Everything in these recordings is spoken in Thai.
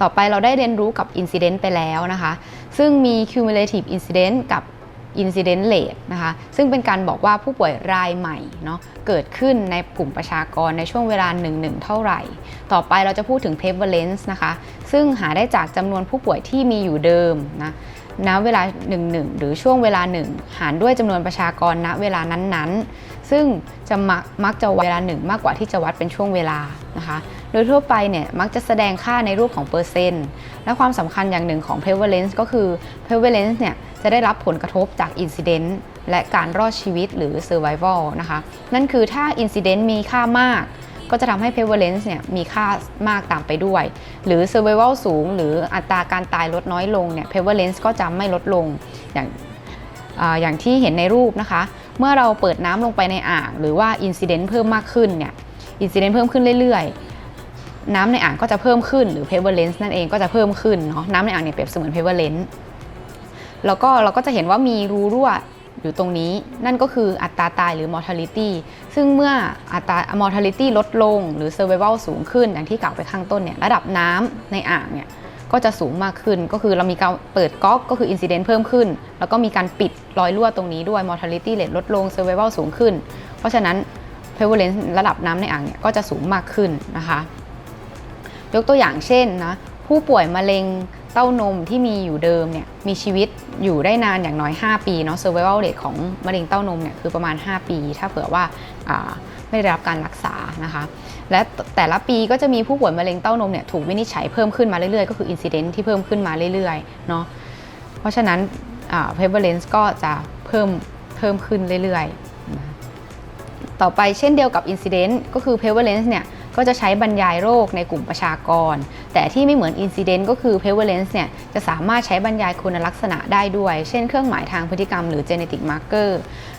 ต่อไปเราได้เรียนรู้กับ incident ไปแล้วนะคะ ซึ่งมี cumulative incident กับ incident rate นะคะ ซึ่งเป็นการบอกว่าผู้ป่วยรายใหม่เนาะเกิดขึ้นในกลุ่มประชากรในช่วงเวลา 1-1 เท่าไหร่ ต่อไปเราจะพูดถึง prevalence นะคะ ซึ่งหาได้จากจำนวนผู้ป่วยที่มีอยู่เดิมนะณเวลา 1-1 หรือช่วงเวลา 1 หารด้วยจำนวนประชากรณเวลานั้นๆ ซึ่งจะมักมักจะวัดเวลา1มากกว่าที่จะวัดเป็นช่วงเวลานะคะ โดยทั่วไปเนี่ยมักจะแสดงค่าในรูปของเปอร์เซ็นต์ และความสำคัญอย่างหนึ่งของ prevalence ก็คือ prevalence เนี่ยจะได้รับผลกระทบจาก incident และการรอดชีวิตหรือ survival นะคะ นั่นคือถ้า incident มีค่ามาก ก็จะทำให้ prevalence เนี่ยมีค่ามากตามไปด้วย หรือ survival สูง หรืออัตราการตายลดน้อยลงเนี่ย prevalence ก็จะไม่ลดลงอย่างออย่างที่เห็นในรูปนะคะ เมื่อเราเปิดน้ำลงไปในอ่าง หรือว่า incident เพิ่มมากขึ้นเนี่ย incident เพิ่มขึ้นเรื่อยๆ น้ำในอ่างก็จะเพิ่มขึ้นหรือ prevalence นั่นเองก็จะเพิ่มขึ้นเนาะน้ำในอ่างเนี่ยเปรียบเสมือน prevalence แล้วก็เราก็จะเห็นว่ามีรูรั่วอยู่ตรงนี้นั่นก็คืออัตราตายหรือ mortality ซึ่งเมื่ออัตรา mortality ลดลง หรือ survival สูงขึ้นอย่างที่กล่าวไปข้างต้นเนี่ยระดับน้ำในอ่างเนี่ย ก็จะสูงมากขึ้น ก็คือเรามีการเปิดก๊อกก็คืออินซิเดนต์เพิ่มขึ้น แล้วก็มีการปิดรอยรั่วตรงนี้ด้วย mortality rate ลดลง survival สูงขึ้น เพราะฉะนั้น prevalence ระดับน้ำในอ่างเนี่ยก็จะสูงมากขึ้นนะคะ ยกตัวอย่างเช่นนะผู้ป่วยมะเร็ง ต้านมที่มีอยู่เดิมเนี่ยมีชีวิตอยู่ได้นานอย่างน้อย 5 ปีเนาะ survival rate ของมะเร็งเต้านมเนี่ยคือประมาณ 5 ปี ถ้าเผื่อว่าาไม่ได้รับการรักษานะคะและแต่ละปีก็จะมีผู้ป่วยมะเร็งเต้านมเนี่ยถูกวินิจฉัยเพิ่มขึ้นมาเรื่อยๆ ก็คือ incident ที่เพิ่มขึ้นมาเรื่อยๆเนาะเพราะฉะนั้น prevalence ก็จะเพิ่มเพิ่มขึ้นเรื่อยๆ ต่อไปเช่นเดียวกับ incident ก็คือ prevalence เนี่ย ก็จะใช้บรรยายโรคในกลุ่มประชากร แต่ที่ไม่เหมือน incident ก็คือ prevalence เนี่ยจะสามารถใช้บรรยายคุณลักษณะได้ด้วย เช่นเครื่องหมายทางพฤติกรรมหรือ genetic marker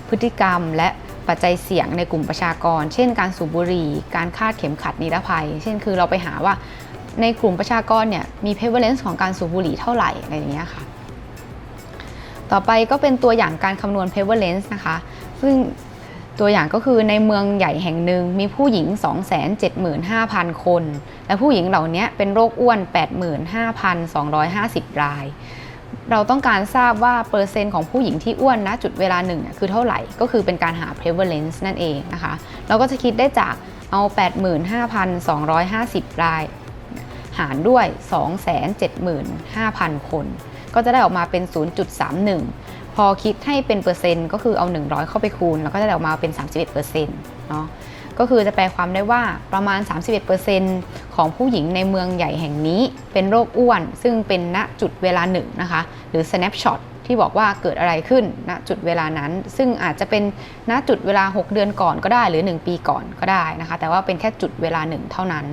พฤติกรรมและปัจจัยเสี่ยงในกลุ่มประชากร เช่น การสูบบุหรี่ การคาดเข็มขัดนิรภัย เช่นคือเราไปหาว่าในกลุ่มประชากรเนี่ยมี prevalence ของการสูบบุหรี่เท่าไหร่อะไรอย่างเงี้ยค่ะ ต่อไปก็เป็นตัวอย่างการคำนวณ prevalence นะคะ ซึ่ง ตัวอย่างก็คือในเมืองใหญ่แห่งหนึ่งมีผู้หญิง 275,000 คน และผู้หญิงเหล่านี้เป็นโรคอ้วน 85,250 ราย เราต้องการทราบว่าเปอร์เซ็นต์ของผู้หญิงที่อ้วนณจุดเวลาหนึ่งเนี่ยคือเท่าไหร่ ก็คือเป็นการหา prevalence นั่นเองนะคะ เราก็จะคิดได้จากเอา 85,250 ราย หารด้วย 275,000 คน ก็จะได้ออกมาเป็น 0.31 พอคิดให้เป็นเปอร์เซ็นต์ก็คือเอา 100 เข้าไปคูณ แล้วก็จะได้ออกมาเป็น 31%เนาะก็คือจะแปลความได้ว่าประมาณ 31%ของผู้หญิงในเมืองใหญ่แห่งนี้เป็นโรคอ้วน ซึ่งเป็นณจุดเวลาหนึ่งนะคะ หรือ snapshot ที่บอกว่าเกิดอะไรขึ้นณจุดเวลานั้น ซึ่งอาจจะเป็นณจุดเวลา 6 เดือนก่อนก็ได้ หรือ 1 ปีก่อนก็ได้นะคะ แต่ว่าเป็นแค่จุดเวลาหนึ่งเท่านั้น